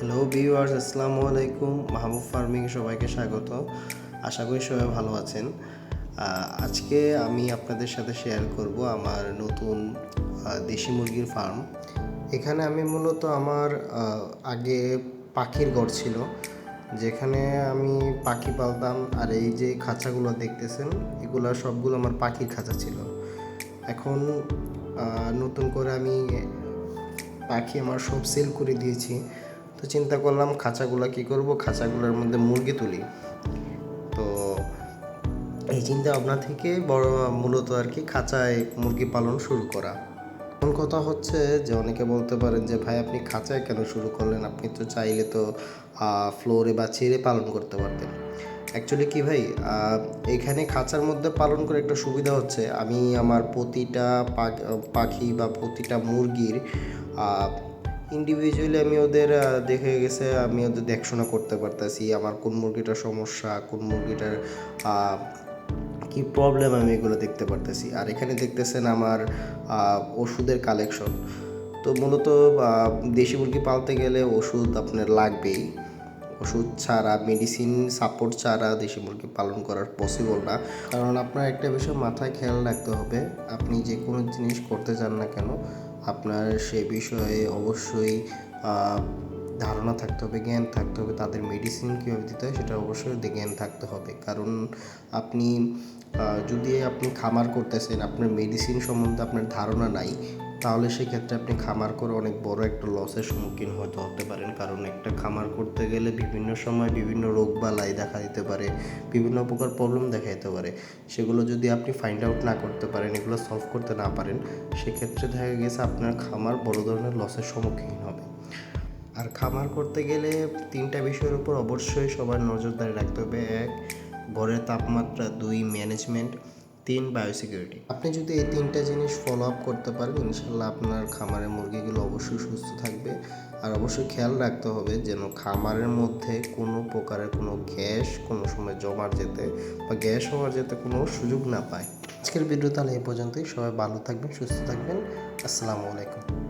Hello viewers আসসালামু আলাইকুম। মাহবুব farming সবাইকে স্বাগত। আশা করি সবাই ভালো আছেন। আজকে আমি আপনাদের সাথে শেয়ার করব আমার নতুন দেশি মুরগির ফার্ম এখানে আমি মূলত আমার আগে পাখির ঘর ছিল, যেখানে আমি পাখি পালতাম। আর এই যে খাঁচাগুলো দেখতেছেন, এগুলো সবগুলো আমার পাখির খাঁচা ছিল। এখন নতুন করে আমি পাখি আমার সব সেল করে দিয়েছি। তো চিন্তা করলাম খাঁচাগুলো কি করব? খাঁচাগুলোর মধ্যে মুরগি তুলি। তো এই চিন্তা ভাবনা থেকে বড় মূলত আর কি খাঁচায় মুরগি পালন শুরু করা। এখন কথা হচ্ছে যে অনেকে বলতে পারেন যে, ভাই, আপনি খাঁচায় কেন শুরু করলেন? আপনি তো চাইলে তো ফ্লোরে বা ছেড়ে পালন করতে পারতেন। অ্যাকচুয়ালি কি ভাই? এখানে খাঁচার মধ্যে পালন করে একটা সুবিধা হচ্ছে। আমি আমার প্রতিটা পাখি বা প্রতিটা মুরগির ইন্ডিভিজুয়ালি আমি ওদের দেখে গেছে, আমি ওদের দেখাশোনা করতে পারতেছি, আমার কোন মুরগিটার সমস্যা, কোন মুরগিটার কি প্রবলেম আমি এগুলো দেখতে পারতেছি। আর এখানে দেখতেছেন আমার ওষুধের কালেকশন তো মূলত দেশি মুরগি পালতে গেলে ওষুধ আপনার লাগবেই। ওষুধ ছাড়া মেডিসিন সাপোর্ট ছাড়া দেশি মুরগি পালন করার পসিবল না। কারণ আপনার একটা বিষয় মাথায় খেয়াল রাখতে হবে, আপনি যে কোনো জিনিস করতে চান না কেন আপনার সে বিষয়ে অবশ্যই ধারণা থাকতে হবে, জ্ঞান থাকতে হবে, তাদের মেডিসিন কীভাবে দিতে হয় সেটা অবশ্যই জ্ঞান থাকতে হবে। কারণ আপনি যদি আপনি খামার করতেছেন, আপনার মেডিসিন সম্বন্ধে আপনার ধারণা নাই তাহলে সেক্ষেত্রে আপনি খামার করে অনেক বড় একটা লসের সম্মুখীন হতে হতে পারেন। কারণ একটা খামার করতে গেলে বিভিন্ন সময় বিভিন্ন রোগ বালাই দেখা দিতে পারে, বিভিন্ন প্রকার প্রবলেম দেখা দিতে পারে। সেগুলো যদি আপনি ফাইন্ড আউট না করতে পারেন, এগুলো সলভ করতে না পারেন, সেক্ষেত্রে দেখা গেছে আপনার খামার বড় ধরনের লসের সম্মুখীন হবে। আর খামার করতে গেলে তিনটা বিষয়ের উপর অবশ্যই সবার নজরদারি রাখতে হবে। এক, ঘরের তাপমাত্রা। দুই ম্যানেজমেন্ট তিন বায়োসিকিউরিটি আপনি যদি এই তিনটা জিনিস ফলো আপ করতে পারেন ইনশাল্লাহ আপনার খামারের মুরগিগুলো অবশ্যই সুস্থ থাকবে। আর অবশ্যই খেয়াল রাখতে হবে যেন খামারের মধ্যে কোনো প্রকারের কোনো গ্যাস কোনো সময় জমার যেতে বা গ্যাস হওয়ার যেতে কোনো সুযোগ না পায়। আজকের ভিডিও তাহলে এই পর্যন্তই। সবাই ভালো থাকবেন, সুস্থ থাকবেন। আসসালামু আলাইকুম।